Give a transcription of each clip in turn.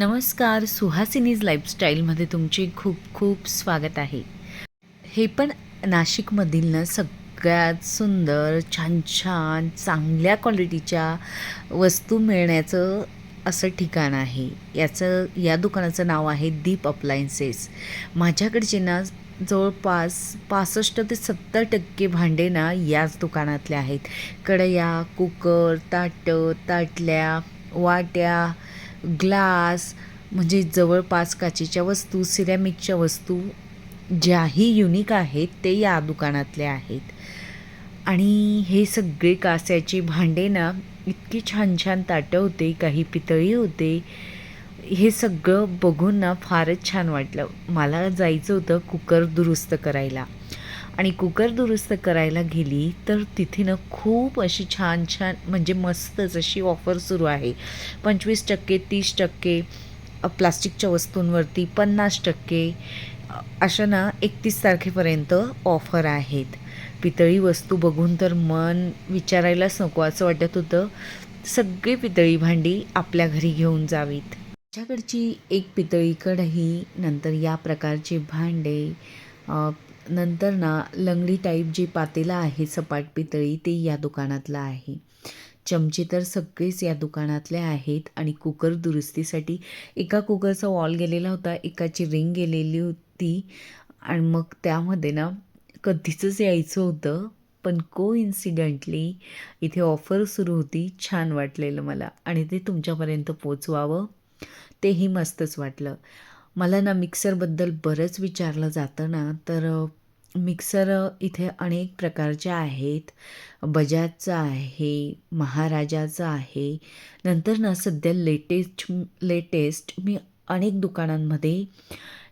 नमस्कार सुहासिनीज लाईफस्टाईलमध्ये तुमचे खूप खूप स्वागत आहे. हे पण नाशिकमधील ना सगळ्यात सुंदर छान छान चांगल्या क्वालिटीच्या वस्तू मिळण्याचं असं ठिकाण आहे. याचं या दुकानाचं नाव आहे दीप अप्लायन्सेस. माझ्याकडचे ना जवळपास पासष्ट ते सत्तर टक्के भांडे ना याच दुकानातले आहेत. कढया कुकर ताटं ताटल्या वाट्या ग्लास म्हणजे जवळपास काचेच्या वस्तू सिरॅमिकच्या वस्तू ज्याही युनिक आहेत ते या दुकानातले आहेत. आणि हे सगळे कास्याची भांडे ना इतकी छान छान ताटं होते काही पितळी होते. हे सगळं बघून ना फारच छान वाटलं. मला जायचं होतं कुकर दुरुस्त करायला. आणि कुकर दुरुस्त करायला गेली तर तिथे ना खूप अशी छान छान म्हणजे मस्तच अशी ऑफर सुरू आहे. पंचवीस टक्के तीस टक्के प्लास्टिकच्या वस्तूंवरती पन्नास टक्के अशा ना एकतीस तारखेपर्यंत ऑफर आहेत. पितळी वस्तू बघून तर मन विचारायलाच नको असं वाटत होतं. सगळी पितळी भांडी आपल्या घरी घेऊन जावीत. माझ्याकडची एक पितळी कढई नंतर या प्रकारचे भांडे नंतर ना लंगडी टाईप जे पातेलं आहे सपाट पितळी ते या दुकानातलं आहे. चमचे तर सगळेच या दुकानातले आहेत आणि कुकर दुरुस्तीसाठी एका कुकरचा वॉल गेलेला होता एकाची रिंग गेलेली होती आणि मग त्यामध्ये ना कधीचंच यायचं होतं पण को इन्सिडेंटली इथे ऑफर सुरू होती छान वाटलेलं मला आणि ते तुमच्यापर्यंत पोचवावं तेही मस्तच वाटलं. मला ना मिक्सरबद्दल बरंच विचारलं जातं ना तर मिक्सर इथे अनेक प्रकारचे आहेत. बजाजचा आहे महाराजाचा आहे. नंतर ना सध्या लेटेस्ट लेटेस्ट मी अनेक दुकानांमध्ये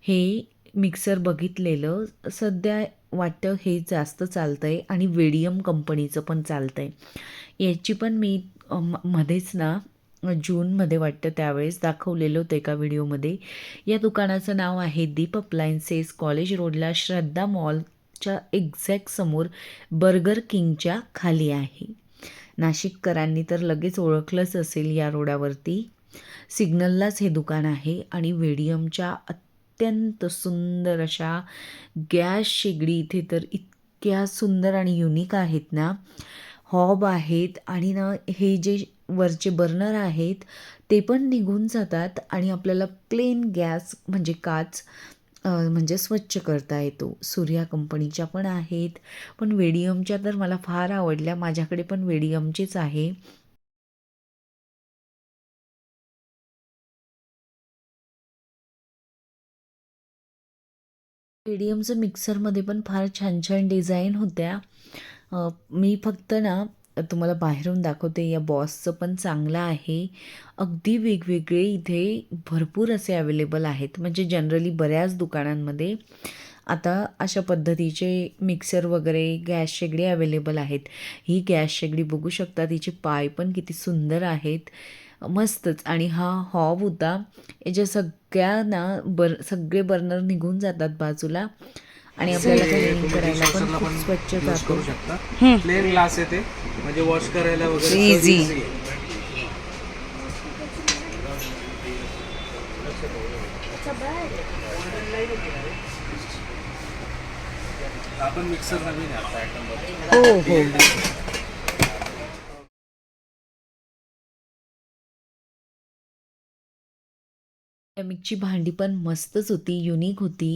हे मिक्सर बघितलेलं. सध्या वाटतं हे जास्त चालतं आहे आणि वेडियम कंपनीचं पण चालतं आहे याची पण मी म- मध्येच ना जूनमध्ये वाटतं त्यावेळेस दाखवलेलं होतं एका व्हिडिओमध्ये. या दुकानाचं नाव आहे दीप अप्लायन्सेस कॉलेज रोडला श्रद्धा मॉलच्या एक्झॅक्ट समोर बर्गर किंगच्या खाली आहे. नाशिककरांनी तर लगेच ओळखलंच असेल या रोडावरती. सिग्नललाच हे दुकान आहे आणि वेडियमच्या अत्यंत सुंदर अशा गॅस शेगडी इथे तर इतक्या सुंदर आणि युनिक आहेत ना. हॉब आहेत आणि ना हे जे वरचे बर्नर आहेत ते पण निघून जातात आणि आपल्याला प्लेन गॅस म्हणजे काच म्हणजे स्वच्छ करता येतो. सूर्या कंपनीच्या पण आहेत पण वेडियमच्या तर मला फार आवडल्या. माझ्याकडे पण वेडियमचीच आहे. वेडियमचं मिक्सरमध्ये पण फार छान छान डिझाईन होत्या. मी फक्त ना तुम्हाला बाहेरून दाखवते या बॉसचं पण चांगलं आहे. अगदी वेगवेगळे इथे भरपूर असे अवेलेबल आहेत. म्हणजे जनरली बऱ्याच दुकानांमध्ये आता अशा पद्धतीचे मिक्सर वगैरे गॅस शेगडी अवेलेबल आहेत. ही गॅस शेगडी बघू शकता तिचे पाय पण किती सुंदर आहेत. मस्तच. आणि हा हॉब होता. याच्या सगळ्यांना बर सगळे बर्नर निघून जातात बाजूला. आणि आपल्याला क्लिनिंग करायला पण खूप स्वच्छ करू शकता. प्लेन ग्लास येते. म्हणजे वॉश करायला वगैरे आहे. आपण मिक्सर नवीन आहे आता. हो हो. केमिकची भांडी पण मस्तच होती युनिक होती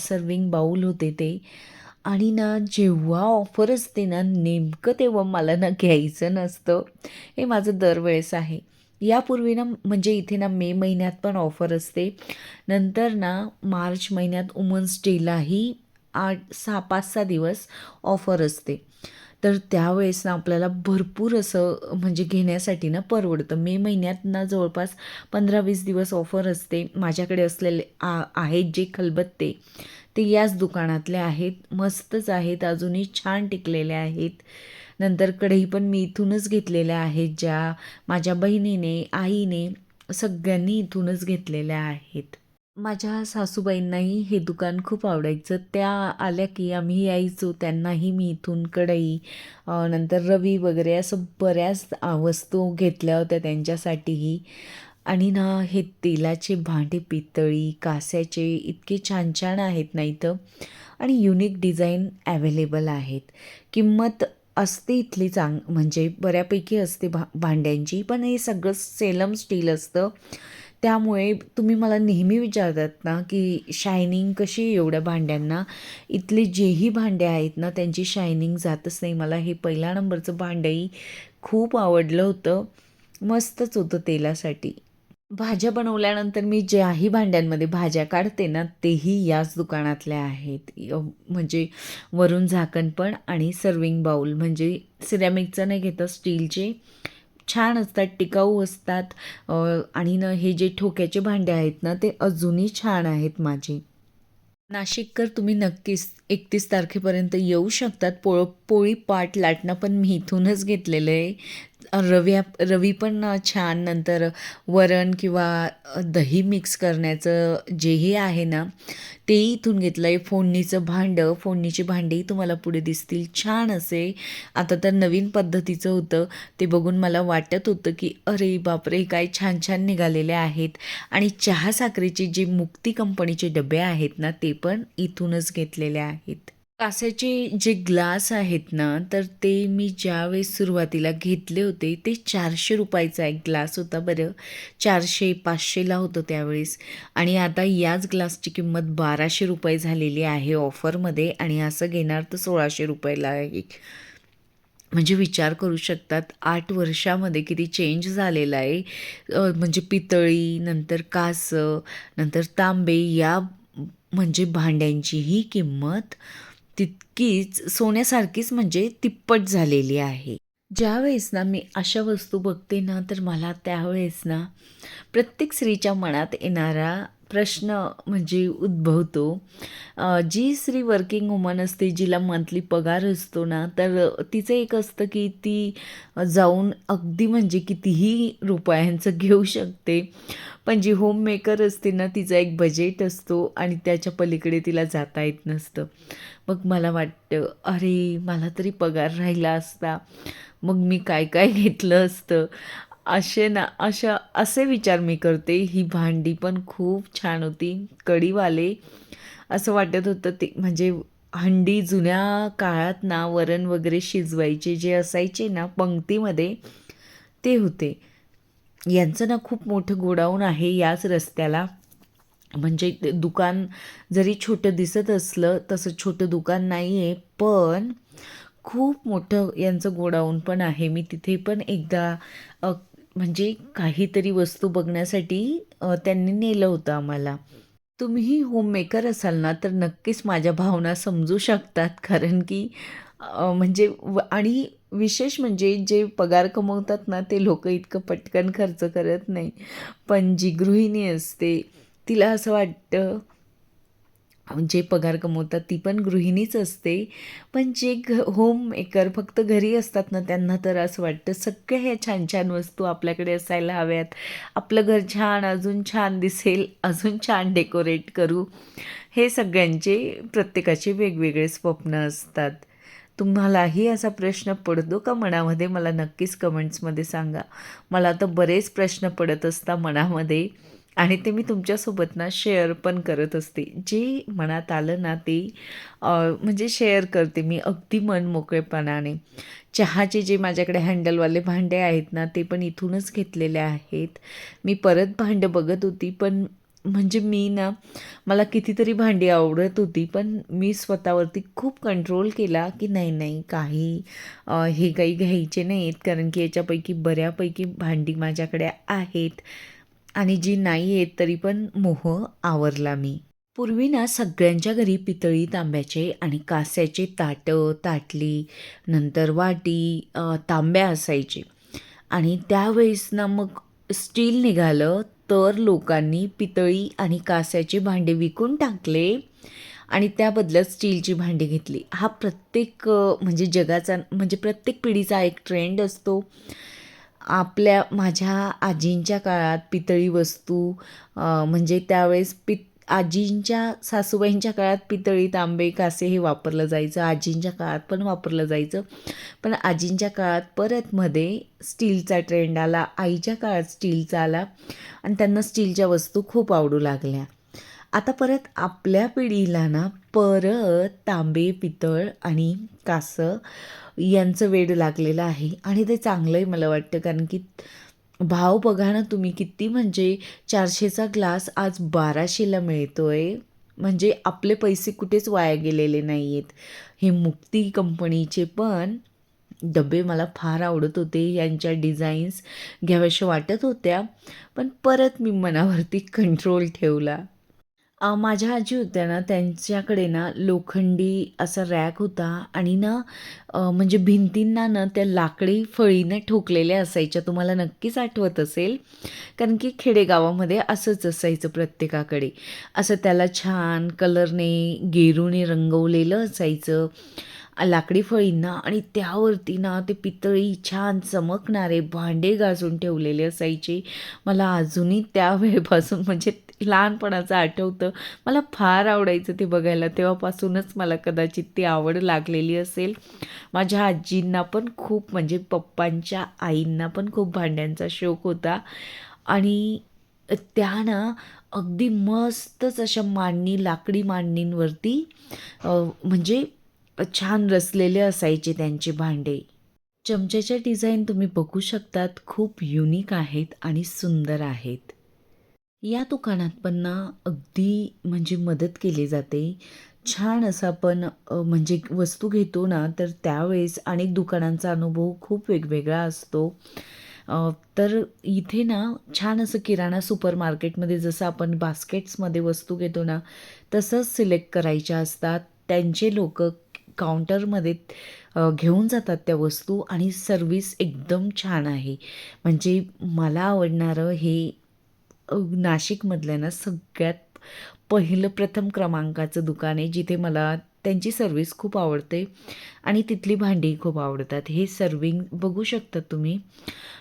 सर्विंग बाऊल होते ते. आणि ना जेव्हा ऑफर असते ना नेमकं तेव्हा मला ना घ्यायचं नसतं. हे माझं दरवेळेस आहे. यापूर्वी ना म्हणजे इथे ना मे महिन्यात पण ऑफर असते. नंतर ना मार्च महिन्यात वुमन्स डेलाही आठ सहा पाच सहा दिवस ऑफर असते. तर त्यावेळेस ना आपल्याला भरपूर असं म्हणजे घेण्यासाठी ना परवडतं. मे महिन्यात ना जवळपास पंधरा वीस दिवस ऑफर असते. माझ्याकडे असलेले आ आहेत जे खलबत्ते ते याच दुकानातले आहेत. मस्तच आहेत. अजूनही छान टिकलेले आहेत. नंतर कढई पण मी इथूनच घेतलेल्या आहेत ज्या माझ्या बहिणीने आईने सगळ्यांनी इथूनच घेतलेल्या आहेत. माझ्या सासूबाईंनाही हे दुकान खूप आवडायचं. त्या आल्या की आम्ही यायचो त्यांनाही मी इथून कढई नंतर रवी वगैरे असं बऱ्याच वस्तू घेतल्या होत्या त्यांच्यासाठीही. आणि ना हे तेलाचे भांडे पितळी कास्याचे इतके छान छान आहेत ना इथं. आणि युनिक डिझाईन ॲवेलेबल आहेत. किंमत असते इथली चांग म्हणजे बऱ्यापैकी असते भा भांड्यांची पण हे सगळं सेलम स्टील असतं. त्यामुळे तुम्ही मला नेहमी विचारतात ना की शायनिंग कशी एवढ्या भांड्यांना? इथले जेही भांडे आहेत ना त्यांची शायनिंग जातच नाही. मला हे पहिल्या नंबरचं भांडंही खूप आवडलं होतं. मस्तच होतं तेलासाठी. भाज्या बनवल्यानंतर मी ज्याही भांड्यांमध्ये भाज्या काढते ना तेही याच दुकानातल्या आहेत. म्हणजे वरून झाकण पण आणि सर्विंग बाउल म्हणजे सिरॅमिकचं नाही घेतं स्टीलचे छान असतात टिकाऊ असतात. आणि ना हे जे ठोक्याचे भांडे आहेत ना ते अजूनही छान आहेत माझे. नाशिककर तुम्ही नक्कीच एकतीस तारखेपर्यंत येऊ शकतात. पोळ पोळी पाट लाटणं पण मी इथूनच घेतलेलं आहे. रव्या रवी पण छान नंतर वरण किंवा दही मिक्स करण्याचं जेही आहे ना तेही इथून घेतलं आहे फोडणीचं भांडं फोडणीची भांडीही तुम्हाला पुढे दिसतील. छान असे आता तर नवीन पद्धतीचं होतं. ते बघून मला वाटत होतं की अरे बापरे काय छान छान निघालेले आहेत. आणि चहा साखरेचे जे मुक्ती कंपनीचे डबे आहेत ना ते पण इथूनच घेतलेले आहेत. कास्याचे जे ग्लास आहेत ना तर ते मी ज्यावेळेस सुरुवातीला घेतले होते ते चारशे रुपयाचा एक ग्लास होता बरं. चारशे पाचशेला होतं त्यावेळेस. आणि आता याच ग्लासची किंमत बाराशे रुपये झालेली आहे ऑफरमध्ये आणि असं घेणार तर सोळाशे रुपयाला एक. म्हणजे विचार करू शकतात आठ वर्षामध्ये किती चेंज झालेला आहे. म्हणजे पितळी नंतर कासं नंतर तांबे या म्हणजे भांड्यांचीही किंमत तितकीच सोन्यासारखीच म्हणजे तिप्पट झालेली आहे. ज्यावेळेस ना मी अशा वस्तू बघते ना तर मला त्यावेळेस ना प्रत्येक स्त्रीच्या मनात येणारा प्रश्न म्हणजे उद्भवतो. जी स्त्री वर्किंग वुमन असते जिला मंथली पगार असतो ना तर तिचं एक असतं की ती जाऊन अगदी म्हणजे कितीही रुपयांचं घेऊ शकते. पण जी होममेकर असते ना तिचा एक बजेट असतो आणि त्याच्या पलीकडे तिला जाता येत नसतं. मग मला वाटतं अरे मला तरी पगार राहिला असता. मग मी काय काय घेतलं असतं? असे ना अशा असे विचार मी करते. ही भांडी पण खूप छान होती. कडीवाले. असं वाटत होतं ते म्हणजे हंडी जुन्या काळात ना वरण वगैरे शिजवायचे जे असायचे ना पंक्तीमध्ये ते होते. यांचं ना खूप मोठं गोडाऊन आहे याच रस्त्याला. म्हणजे ते दुकान जरी छोटं दिसत असलं तसं छोटं दुकान नाही आहे पण खूप मोठं यांचं गोडाऊन पण आहे. मी तिथे पण एकदा म्हणजे काहीतरी वस्तू बघण्यासाठी त्यांनी नेलं होतं आम्हाला. तुम्हीही होममेकर असाल ना तर नक्कीच माझ्या भावना समजू शकतात. कारण की म्हणजे व आणि विशेष म्हणजे जे पगार कमवतात ना ते लोक इतकं पटकन खर्च करत नाही. पण जी गृहिणी असते तिला असं वाटतं जे पगार कमवतात ती पण गृहिणीच असते. पण जे घ होम मेकर फक्त घरी असतात ना त्यांना तर असं वाटतं सगळ्या ह्या छान छान वस्तू आपल्याकडे असायला हव्यात. आपलं घर छान अजून छान दिसेल अजून छान डेकोरेट करू. हे सगळ्यांचे प्रत्येकाचे वेगवेगळे स्वप्न असतात. तुम्हालाही असा प्रश्न पडतो का मनामध्ये? मला नक्कीच कमेंट्समध्ये सांगा. मला तर बरेच प्रश्न पडत असता मनामध्ये. आणि ते मी तुमच्यासोबत ना शेअर पण करत असते. जे मनात आलं ना ते म्हणजे शेअर करते मी अगदी मन मोकळेपणाने चहाचे जे माझ्याकडे हँडलवाले भांडे आहेत ना ते पण इथूनच घेतलेले आहेत. मी परत भांडं बघत होती पण म्हणजे मी ना मला कितीतरी भांडी आवडत होती पण मी स्वतःवरती खूप कंट्रोल केला की नाही नाही काही हे काही घ्यायचे नाहीत. कारण की याच्यापैकी बऱ्यापैकी भांडी माझ्याकडे आहेत. आणि जी नाही आहेत तरी पण मोह आवरला मी. पूर्वी ना सगळ्यांच्या घरी पितळी तांब्याचे आणि कास्याचे ताटं ताटली नंतर वाटी तांब्या असायचे. आणि त्यावेळेस ना मग स्टील निघालं तर लोकांनी पितळी आणि कास्याचे भांडे विकून टाकले आणि त्या बदल्यात स्टीलची भांडी घेतली. हा प्रत्येक म्हणजे जगाचा म्हणजे प्रत्येक पिढीचा एक ट्रेंड असतो. आपल्या माझ्या आजींच्या काळात पितळी वस्तू म्हणजे त्यावेळेस पित आजींच्या सासूबाईंच्या काळात पितळी तांबे कासे हे वापरलं जायचं. आजींच्या काळात पण वापरलं जायचं. पण आजींच्या काळात परत मध्ये स्टीलचा ट्रेंड आला. आईच्या काळात स्टीलचा आला. आणि त्यांना स्टीलच्या वस्तू खूप आवडू लागल्या. आता परत आपल्या पिढीला ना परत तांबे पितळ आणि कासं यांचं वेड लागलेलं आहे आणि ते चांगलंही मला वाटतं. कारण की भाव बघा ना तुम्ही किती म्हणजे चारशेचा ग्लास आज बाराशेला मिळतो आहे म्हणजे आपले पैसे कुठेच वाया गेलेले नाही आहेत हे मुक्ती कंपनीचे पण डबे मला फार आवडत होते. यांच्या डिझाईन्स घ्याव्याशा वाटत होत्या. पण परत मी मनावरती कंट्रोल ठेवला. अ, माझ्या आजी होत्या ना त्यांच्याकडे ना लोखंडी असा रॅक होता आणि ना अ, म्हणजे भिंतींना ना त्या लाकडी फळीनं ठोकलेल्या असायच्या. तुम्हाला नक्कीच आठवत असेल. कारण की खेडेगावामध्ये असंच असायचं प्रत्येकाकडे. असं त्याला छान कलरने गेरूने रंगवलेलं असायचं. लाकडी फळींना आणि त्यावरती ना ते पितळी छान चमकणारे भांडे गाजून ठेवलेले असायचे. मला अजूनही त्या वेळेपासून म्हणजे लहानपणाचं आठवतं. मला फार आवडायचं ते बघायला. तेव्हापासूनच मला कदाचित ती आवड लागलेली असेल. माझ्या आजींना पण खूप म्हणजे पप्पांच्या आईंना पण खूप भांड्यांचा शौक होता. आणि त्या ना अगदी मस्तच अशा मांडणी लाकडी मांडणींवरती म्हणजे छान रचलेले असायचे त्यांचे भांडे. चमच्याच्या डिझाईन तुम्ही बघू शकतात. खूप युनिक आहेत आणि सुंदर आहेत. या दुकानात पण ना अगदी म्हणजे मदत केली जाते. छान असं आपण म्हणजे वस्तू घेतो ना तर त्यावेळेस अनेक दुकानांचा अनुभव खूप वेगवेगळा असतो. तर इथे ना छान असं किराणा सुपर मार्केटमध्ये जसं आपण बास्केट्समध्ये वस्तू घेतो ना तसंच सिलेक्ट करायच्या असतात. त्यांचे लोक काउंटरमध्ये घेऊन जातात त्या वस्तू आणि सर्विस एकदम छान आहे. म्हणजे मला आवडणारं हे नाशिकमधलं ना सगळ्यात पहिलं प्रथम क्रमांकाचं दुकान आहे जिथे मला त्यांची सर्विस खूप आवडते आणि तिथली भांडी खूप आवडतात. हे सर्विंग बघू शकता तुम्ही.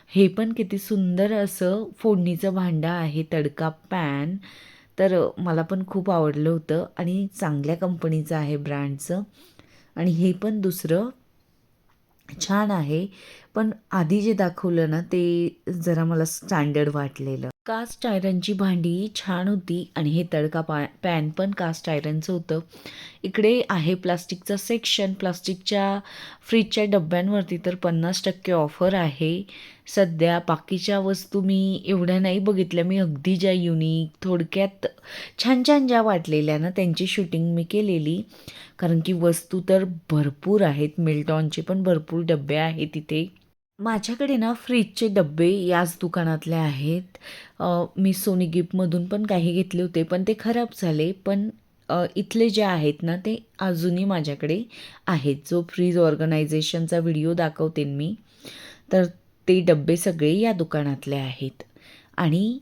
हे पण किती सुंदर असं फोडणीचं भांडं आहे तडका पॅन तर मला पण खूप आवडलं होतं आणि चांगल्या कंपनीचं आहे ब्रँडचं आणि हे पण दुसरं छान आहे. पण आधी जे दाखवलं ना ते जरा मला स्टँडर्ड वाटलेलं. कास्ट आयरनची भांडी छान होती आणि हे तडका पा पॅन पण कास्ट आयरनचं होतं. इकडे आहे प्लास्टिकचं सेक्शन प्लास्टिकच्या फ्रीजच्या डब्यांवरती तर पन्नास टक्के ऑफर आहे. सध्या बाकीच्या वस्तू मी एवढ्या नाही बघितल्या. मी अगदी ज्या युनिक थोडक्यात छान छान ज्या वाटलेल्या ना त्यांची शूटिंग मी केलेली. कारण की वस्तू तर भरपूर आहेत. मिल्टॉनचे पण भरपूर डबे आहेत तिथे माझ्याकडे ना फ्रीजचे डबे याच दुकानातले आहेत. अ, मी सोनी गिफ्टमधून पण काही घेतले होते पण ते खराब झाले. पण अ, इथले जे आहेत ना ते अजूनही माझ्याकडे आहेत. जो फ्रीज ऑर्गनायझेशनचा व्हिडिओ दाखवते मी तर ते डबे सगळे या दुकानातले आहेत. आणि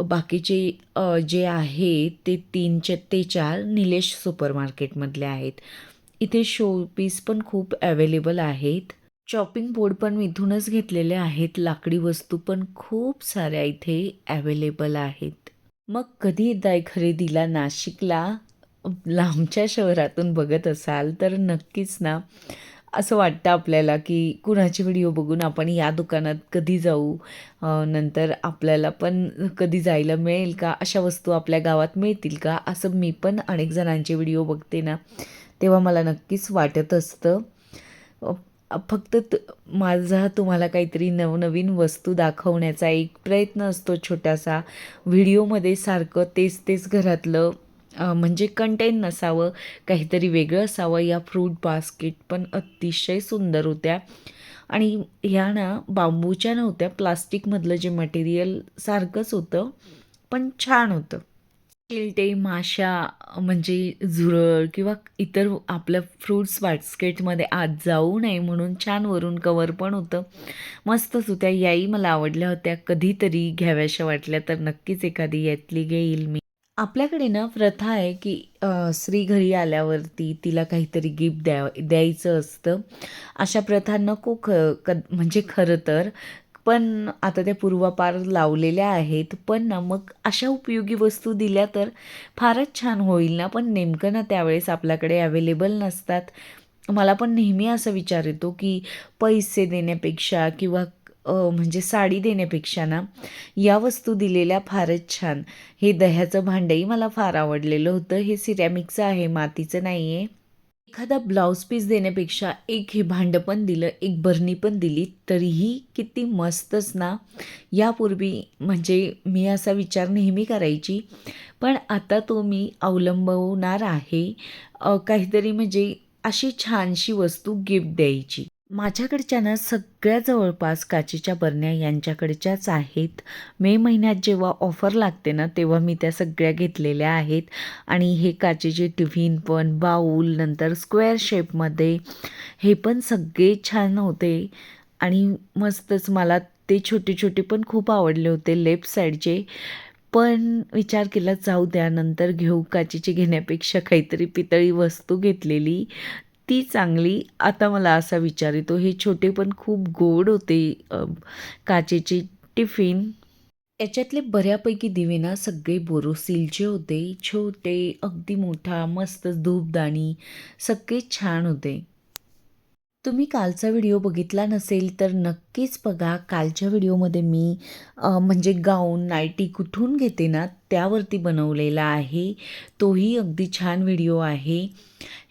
बाकीचे अ, जे आहे ते तीनचे ते चार निलेश सुपर मार्केटमधले आहेत. इथे शोपीस पण खूप अवेलेबल आहेत. चॉपिंग बोर्ड पण मी इथूनच घेतलेले आहेत. लाकडी वस्तू पण खूप साऱ्या इथे अवेलेबल आहेत. मग कधी एकदा खरेदीला नाशिकला लांबच्या शहरातून बघत असाल तर नक्कीच ना असं वाटतं आपल्याला की कुणाचे व्हिडिओ बघून आपण या दुकानात कधी जाऊ? नंतर आपल्याला पण कधी जायला मिळेल का? अशा वस्तू आपल्या गावात मिळतील का? असं मी पण अनेक जणांचे व्हिडिओ बघते ना तेव्हा मला नक्कीच वाटत असतं. फक्त त माझा तुम्हाला काहीतरी नवनवीन वस्तू दाखवण्याचा एक प्रयत्न असतो छोटासा. व्हिडिओमध्ये सारखं तेच तेच घरातलं म्हणजे कंटेन नसावं काहीतरी वेगळं असावं. या फ्रूट बास्केट पण अतिशय सुंदर होत्या. आणि ह्या ना बांबूच्या नव्हत्या प्लास्टिकमधलं जे मटेरियल सारखंच होतं पण छान होतं. चिलटे माशा म्हणजे झुरळ किंवा इतर आपल्या फ्रूट्स बास्केटमध्ये आत जाऊ नये म्हणून छान वरून कवर पण होतं. मस्तच होत्या याही मला आवडल्या होत्या. कधीतरी घ्याव्याशा वाटल्या तर नक्कीच एखादी यातली घेईल मी. आपल्याकडे ना प्रथा आहे की स्त्री घरी आल्यावरती तिला काहीतरी गिफ्ट द्या द्यायचं असतं. अशा प्रथा नको ख क म्हणजे खरं तर पण आता त्या पूर्वापार लावलेल्या आहेत पण ना मग अशा उपयोगी वस्तू दिल्या तर फारच छान होईल ना? पण नेमकं ना त्यावेळेस आपल्याकडे अवेलेबल नसतात. मला पण नेहमी असा विचार येतो की पैसे देण्यापेक्षा किंवा म्हणजे साडी देण्यापेक्षा ना या वस्तू दिलेल्या फारच छान. हे दह्याचं भांडंही मला फार आवडलेलं होतं. हे सिरॅमिकचं आहे मातीचं नाही आहे एखादा ब्लाऊज पीस देण्यापेक्षा एक हे भांडं पण दिलं एक बरणी पण दिली तरीही किती मस्तच ना? यापूर्वी म्हणजे मी असा विचार नेहमी करायची. पण आता तो मी अवलंबवणार आहे. काहीतरी म्हणजे अशी छानशी वस्तू गिफ्ट द्यायची. माझ्याकडच्या ना सगळ्या जवळपास काचेच्या बरण्या यांच्याकडच्याच आहेत. मे महिन्यात जेव्हा ऑफर लागते ना तेव्हा मी त्या सगळ्या घेतलेल्या आहेत. आणि हे काचेचे टिफिन पण बाऊल नंतर स्क्वेअर शेपमध्ये हे पण सगळे छान होते. आणि मस्तच मला ते छोटे छोटे पण खूप आवडले होते लेफ्ट साईडचे पण विचार केला जाऊ द्या नंतर घेऊ. काचेचे घेण्यापेक्षा काहीतरी पितळी वस्तू घेतलेली. ती चांगली आता मला असा विचार येतो. हे छोटे पण खूप गोड होते काचेचे टिफिन. याच्यातले बऱ्यापैकी दिवे ना सगळे बोरोसिलचे होते. छोटे अगदी मोठा मस्त धूपदाणी सगळे छान होते. तुम्ही कालचा व्हिडिओ बघितला नसेल तर नक्कीच बघा. कालच्या व्हिडिओमध्ये मी म्हणजे गाऊन नायटी कुठून घेते ना त्यावरती बनवलेला आहे. तोही अगदी छान व्हिडिओ आहे.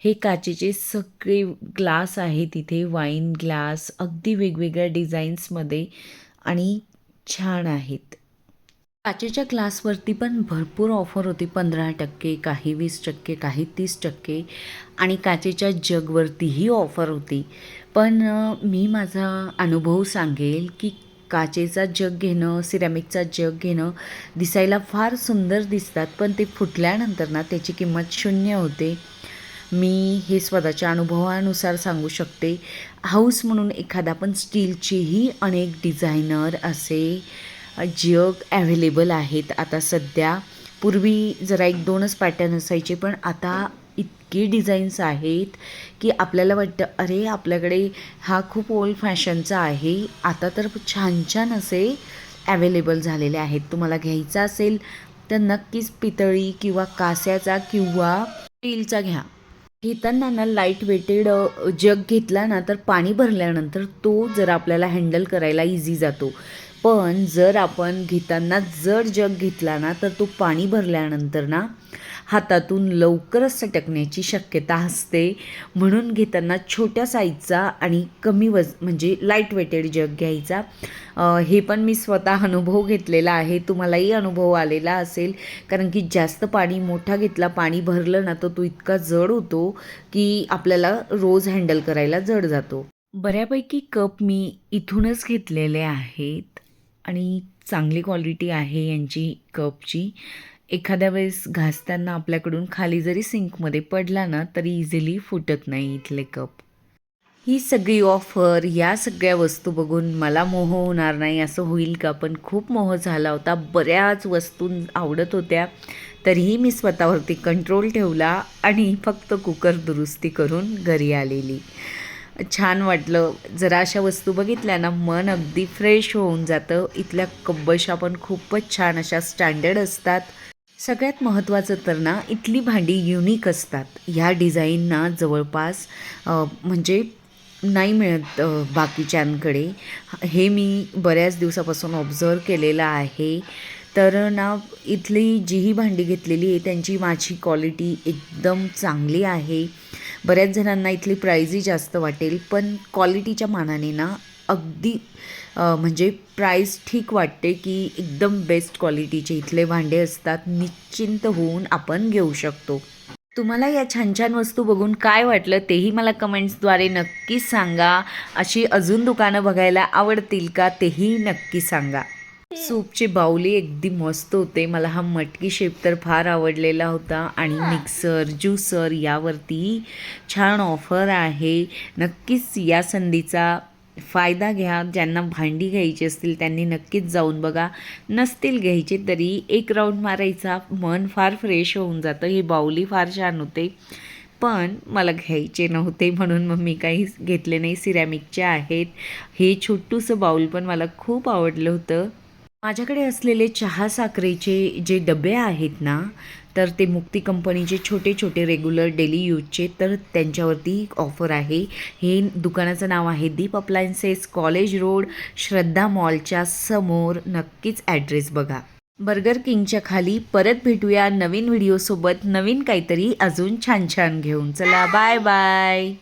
हे काचेचे सगळे ग्लास आहे तिथे वाईन ग्लास अगदी वेगवेगळ्या डिझाईन्समध्ये आणि छान आहेत. काचेच्या ग्लासवरती पण भरपूर ऑफर होती पंधरा टक्के काही वीस टक्के काही तीस टक्के आणि काचेच्या जगवरतीही ऑफर होती. पण मी माझा अनुभव सांगेल की काचेचा जग घेणं सिरॅमिकचा जग घेणं दिसायला फार सुंदर दिसतात पण ते फुटल्यानंतर ना त्याची किंमत शून्य होते. मी हे स्वतःच्या अनुभवानुसार सांगू शकते. हाऊस म्हणून एखादा पण स्टीलचेही अनेक डिझायनर असे जग ॲव्हेलेबल आहेत. आता सध्या पूर्वी जरा एक दोनच पॅटर्न असायचे पण आता इतके डिझाईन्स आहेत की आपल्याला वाटतं अरे आपल्याकडे हा खूप ओल्ड फॅशनचा आहे. आता तर छान छान असे ॲवेलेबल झालेले आहेत. तुम्हाला घ्यायचा असेल तर नक्कीच पितळी किंवा कास्याचा किंवा स्टीलचा घ्या. घेताना ना लाइट वेटेड जग घेतला ना तर पाणी भरल्यानंतर तो जर आपल्याला हँडल करायला इझी जातो. पण जर आपण घेताना जर जग घेतला ना तर तो पाणी भरल्यानंतर ना हातातून लवकरच सटकण्याची शक्यता असते. म्हणून घेताना छोट्या साईजचा आणि कमी वज म्हणजे लाइट वेटेड जग घ्यायचा हे पण मी स्वतः अनुभव घेतलेला आहे. तुम्हालाही अनुभव आलेला असेल. कारण की जास्त पाणी मोठा घेतला पाणी भरलं ना तर तो इतका जड होतो की आपल्याला रोज हँडल करायला जड जातो. बऱ्यापैकी कप मी इथूनच घेतलेले आहेत. आणि चांगली क्वालिटी आहे यांची कपची. एखाद्या वेळेस घासताना आपल्याकडून खाली जरी सिंकमध्ये पडला ना तरी इझिली फुटत नाही इथले कप. ही सगळी ऑफर या सगळ्या वस्तू बघून मला मोह होणार नाही असं होईल का? पण खूप मोह झाला होता. बऱ्याच वस्तू आवडत होत्या तरीही मी स्वतःवरती कंट्रोल ठेवला आणि फक्त कुकर दुरुस्ती करून घरी आलेली. छान वाटलं. जरा अशा वस्तू बघितल्या ना मन अगदी फ्रेश होऊन जातं. इथल्या कब्बशा पण खूपच छान अशा स्टँडर्ड असतात. सगळ्यात महत्त्वाचं तर ना इथली भांडी युनिक असतात. ह्या डिझाईनना जवळपास म्हणजे नाही मिळत बाकीच्यांकडे. हे मी बऱ्याच दिवसापासून ऑब्झर्व केलेलं आहे. तर ना इथली जी ही भांडी घेतलेली आहे त्यांची माझी क्वालिटी एकदम चांगली आहे. बऱ्याच जणांना इथली प्राईजही जास्त वाटेल पण क्वालिटीच्या मानाने ना अगदी म्हणजे प्राईस ठीक वाटते की एकदम बेस्ट क्वालिटीचे इथले भांडे असतात निश्चिंत होऊन आपण घेऊ शकतो. तुम्हाला या छान छान वस्तू बघून काय वाटलं तेही मला कमेंट्सद्वारे नक्कीच सांगा. अशी अजून दुकानं बघायला आवडतील का तेही नक्की सांगा. सूपचे बाऊली अगदी मस्त होते. मला हा मटकी शेप तर फार आवडलेला होता. आणि मिक्सर ज्युसर यावरती छान ऑफर आहे. नक्कीच या संधीचा फायदा घ्या. ज्यांना भांडी घ्यायची असतील त्यांनी नक्कीच जाऊन बघा. नसतील घ्यायचे तरी एक राऊंड मारायचा. मन फार फ्रेश होऊन जातं. हे बाऊली फार छान होते. पण मला घ्यायचे नव्हते म्हणून मग मी काही घेतले नाही. सिरॅमिकचे आहेत. हे छोटूसं बाऊल पण मला खूप आवडलं होतं. माझ्याकडे असलेले चहा साखरेचे जे डबे आहेत ना तर ते मुक्ती कंपनीचे छोटे छोटे रेग्युलर डेली यूजचे तर त्यांच्यावरती ऑफर आहे. हे दुकानाचं नाव आहे Deep appliances college road Shraddha मॉलच्या समोर. नक्कीच ॲड्रेस बघा. बर्गर किंगच्या खाली परत भेटूया नवीन व्हिडिओसोबत नवीन काहीतरी अजून छान छान घेऊन. चला बाय बाय